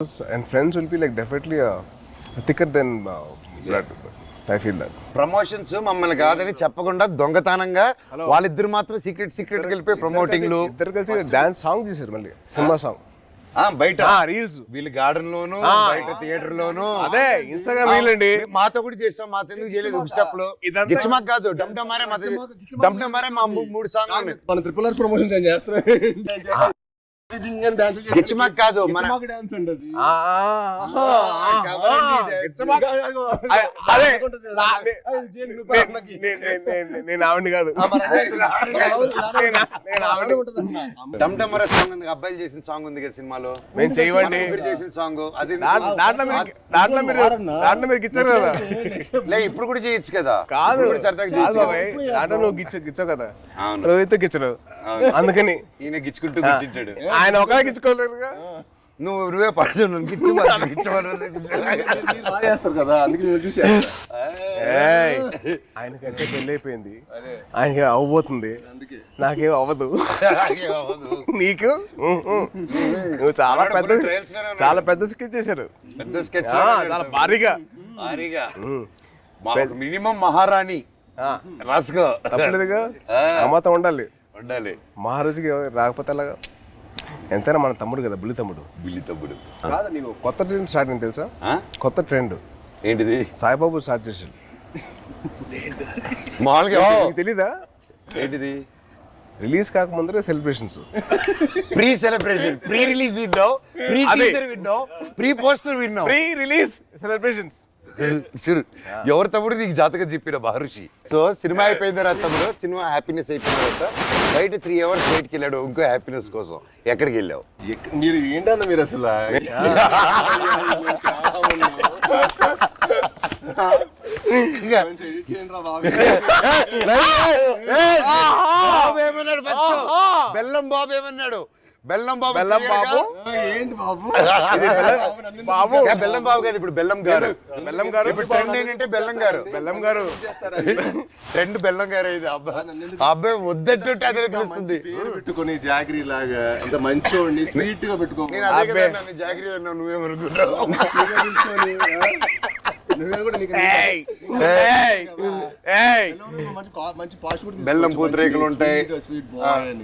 and friends will be like definitely uh, thicker than uh, blood. I feel that. Promotions మమ్మల్ని కాదని చెప్పకుండా దొంగతనంగా వాళ్ళిద్దరు మాత్రం సీక్రెట్ సీక్రెట్ వెళ్ళిపోయి ప్రమోటింగ్లు ఇద్దరు కలిసి డాన్స్ సాంగ్ చేశారు మళ్ళీ. సినిమా సాంగ్ ఆ, బయట. రీల్స్ వీళ్ళు గార్డెన్ లోను. బయట థియేటర్ లోను అదే ఇన్స్టాగ్రామ్ వీలండి మాతో కూడా చేస్తాం మాతో ఎందుకు చేయలేదు స్టెప్లో ఇదంతా- గిచ్చమాక్ కాదు డమ్ డమారే మాతో డమ్ డమారే మా మూ- మూడు సాంగ్ మన ట్రిపుల్ ఆర్ ప్రమోషన్స్ ఏం చేస్తారు గిచ్చమాక్ కాదు మన డాన్స్ అది నేను ఆవిడ కాదు. సాంగ్ ఉంది అబ్బాయిలు చేసిన సాంగ్ ఉంది కదా సినిమాలో. మేము చేయవండి. చేసిన సాంగ్ అది దాంట్లో మీరు దాంట్లో మీరు దాంట్లో మీరు గిచ్చారు కదా. లే ఇప్పుడు కూడా చేయొచ్చు కదా. కాదు. దాంట్లో నువ్వు గిచ్చ గిచ్చావు కదా. అవును. రోహిత్ గిచ్చడు. అవును. అందుకని ఈయన గిచ్చుకుంటూ కూర్చుంటాడు. ఆయన ఒకరే గిచ్చుకోలేరుగా నువ్వు నువ్వే చేస్తారు కదా అందుకే నేను చూసి ఏయ్, ఆయనకంటే పెళ్ళి అయిపోయింది. ఆయనకి అవ్వబోతుంది. అందుకే. నాకేం అవ్వదు. నీకు. నువ్వు చాలా పెద్ద. చాలా పెద్ద స్కెచ్ చేశారు. పెద్ద స్కెచ్ ఆ, చాలా భారీగా. భారీగా. మినిమం మహారాణి. ఆ, రాసుకో. తప్పలేదుగా. మాత్రం ఉండాలి. ఉండాలి. మహారాజుకి రాకపోతే ఎలాగా? ఎంతైనా మన తమ్ముడు కదా బుల్లి తమ్ముడు. బిల్లి తమ్ముడు. కాదు నీకు కొత్త ట్రెండ్ స్టార్ట్ అయింది తెలుసా? ఆ? కొత్త ట్రెండ్ ఏంటిది? సాయిబాబు స్టార్ట్ చేసాడు మామూలుగా నీకు తెలీదా? ఏంటిది? Release కాకముందరే celebrations. Pre celebration pre release విన్నావు? ప్రీ అదే. టీజర్ విన్నావు? ప్రీ పోస్టర్ విన్నావు? ప్రీ రిలీజ్ సెలబ్రేషన్స్ సిరు ఎవరి తమ్ముడు నీకు జాతకం చెప్పిన మహర్షి? సో సినిమా అయిపోయిన తర్వాత తమ్ముడు సినిమా హ్యాపీనెస్ అయిపోయిన తర్వాత బయట త్రీ అవర్స్ బయటికి వెళ్ళాడు ఇంకో హ్యాపీనెస్ కోసం. ఎక్కడికి వెళ్ళావు? మీరు ఏంటన్న మీరు అసలు? బెల్లం బాబు ఏమన్నాడు? బెల్లం బాబు బెల్లం బాబు ఏంటి బాబు ఇది బెల్లం- బాబు బెల్లం బాబు కాదు ఇప్పుడు బెల్లం గారు బెల్లం గారు ఇప్పుడు ట్రెండ్ ఏంటంటే బెల్లం గారు బెల్లం గారు ట్రెండ్ బెల్లం గారు ఇది అబ్బాయి అబ్బాయి వద్దట్టుంటే అదే పిలుస్తుంది పెట్టుకొని జాగిరి లాగా అంత మంచోడిని స్వీట్గా పెట్టుకో నేను అదే కదా జాగ్రత్త అన్నావు నువ్వేమనుకున్నావు నువ్వే పిలుచుకొని, ఆ, నువ్వే కూడా నీకు ఏయ్, ఏయ్, ఏయ్. మంచి మంచి పాష్ బెల్లం పూతరేకులు ఉంటాయి. స్వీట్ బాయ్ అని